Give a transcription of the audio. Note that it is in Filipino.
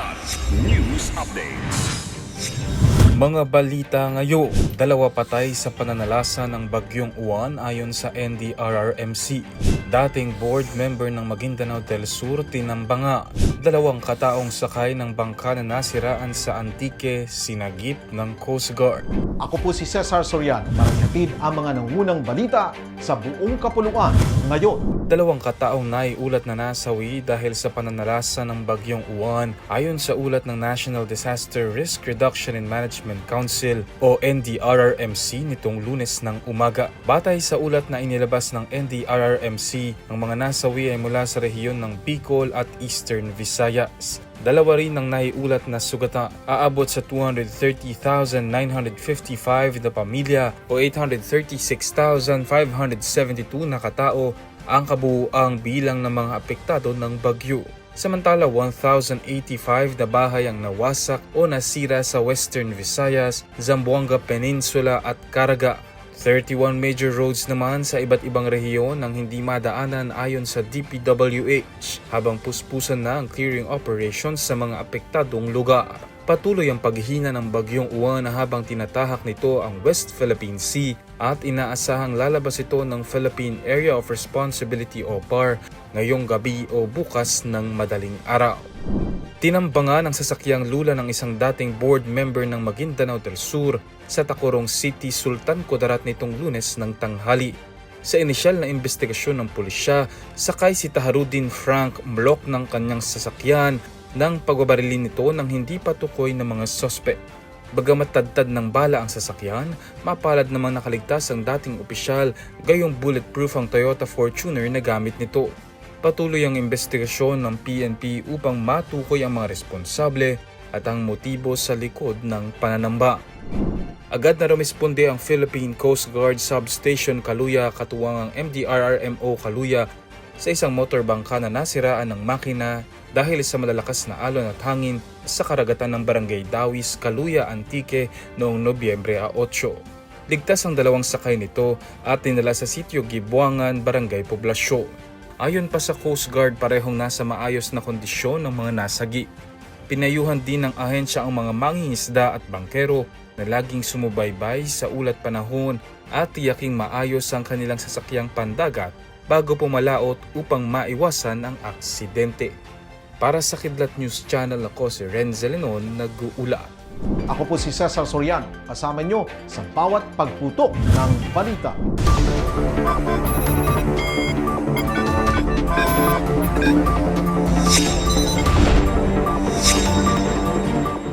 Kilat News Updates. Mga balita ngayon, dalawa patay sa pananalasa ng Bagyong Uwan ayon sa NDRRMC. Dating board member ng Maguindanao del Sur tinambanga. Dalawang kataong sakay ng bangka na nasiraan sa Antique, sinagip ng Coast Guard. Ako po si Cesar Sorian para ang mga nangunang balita sa buong kapuluan ngayon. Dalawang kataong naiulat na nasawi dahil sa pananalasa ng Bagyong Uwan ayon sa ulat ng National Disaster Risk Reduction and Management Council o NDRRMC nitong lunes ng umaga. Batay sa ulat na inilabas ng NDRRMC, ang mga nasawi ay mula sa rehiyon ng Bicol at Eastern Visayas. Dalawa rin ang naiulat na sugata aabot sa 230,955 na pamilya o 836,572 na katao ang kabuuang bilang ng mga apektado ng bagyo. Samantala 1,085 na bahay ang nawasak o nasira sa Western Visayas, Zamboanga Peninsula at Caraga 31 major roads naman sa iba't ibang rehiyon ang hindi madaanan ayon sa DPWH habang puspusan na ang clearing operations sa mga apektadong lugar. Patuloy ang paghihina ng bagyong uwan habang tinatahak nito ang West Philippine Sea at inaasahang lalabas ito ng Philippine Area of Responsibility o PAR ngayong gabi o bukas ng madaling araw. Tinambangan ng sasakyang lula ng isang dating board member ng Maguindanao del Sur sa Tacorong City, Sultan Kudarat nitong lunes ng tanghali. Sa inisyal na investigasyon ng pulisya, sakay si Taharudin Frank Mlok ng kanyang sasakyan nang pagbabarilin nito ng hindi patukoy ng mga sospek. Bagamat tadtad ng bala ang sasakyan, mapalad namang nakaligtas ang dating opisyal gayong bulletproof ang Toyota Fortuner na gamit nito. Patuloy ang investigasyon ng PNP upang matukoy ang mga responsable at ang motibo sa likod ng pananamba. Agad na rumisponde ang Philippine Coast Guard Substation Kaluya katuwang ang MDRRMO Kaluya sa isang motor bangka na nasiraan ng makina dahil sa malalakas na alon at hangin sa karagatan ng Barangay Dawis, Kaluya, Antique noong Nobyembre 8. Ligtas ang dalawang sakay nito at dinala sa sitio Gibuangan, Barangay Poblasyon. Ayon pa sa Coast Guard, parehong nasa maayos na kondisyon ng mga nasagi. Pinayuhan din ng ahensya ang mga mangingisda at bangkero na laging sumubaybay sa ulat panahon at tiyaking maayos ang kanilang sasakyang pandagat bago pumalaot upang maiwasan ang aksidente. Para sa Kidlat News Channel ako si Renzel Lenon nag-uula. Ako po si Cesar Sorian, kasama nyo sa bawat pagputok ng balita.